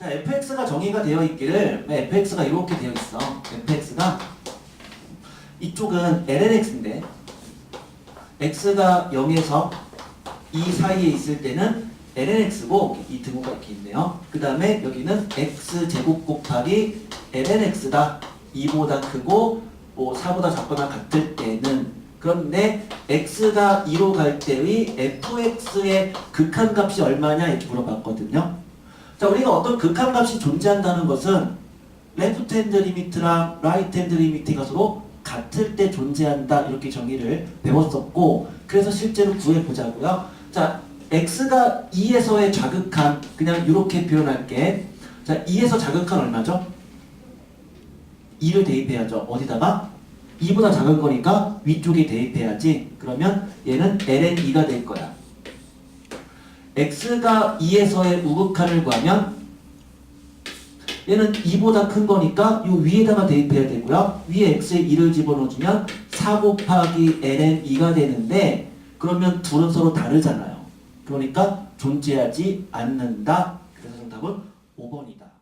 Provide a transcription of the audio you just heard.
자, fx가 정의가 되어 있기를 fx가 이렇게 되어 있어. fx가 이쪽은 lnx인데 x가 0에서 2 사이에 있을 때는 lnx고 이 등호가 이렇게 있네요. 그 다음에 여기는 x제곱 곱하기 lnx다. 2보다 크고 뭐 4보다 작거나 같을 때는 그런데 x가 2로 갈 때의 fx의 극한값이 얼마냐 이렇게 물어봤거든요. 자 우리가 어떤 극한 값이 존재한다는 것은 핸드 리미트 가 서로 같을 때 존재한다 이렇게 정의를 배웠었고 그래서 실제로 구해보자고요. 자 x가 2에서의 자극한 그냥 이렇게 표현할게. 자 2에서 자극한 얼마죠? 2를 대입해야죠. 어디다가? 2보다 작은 거니까 위쪽에 대입해야지. 그러면 얘는 ln2가 될 거야. X가 2에서의 우극한을 구하면 얘는 2보다 큰 거니까 요 위에다가 대입해야 되고요. 위에 x에 2를 집어넣어주면 4 곱하기 ln2가 되는데 그러면 둘은 서로 다르잖아요. 그러니까 존재하지 않는다. 그래서 정답은 5번이다.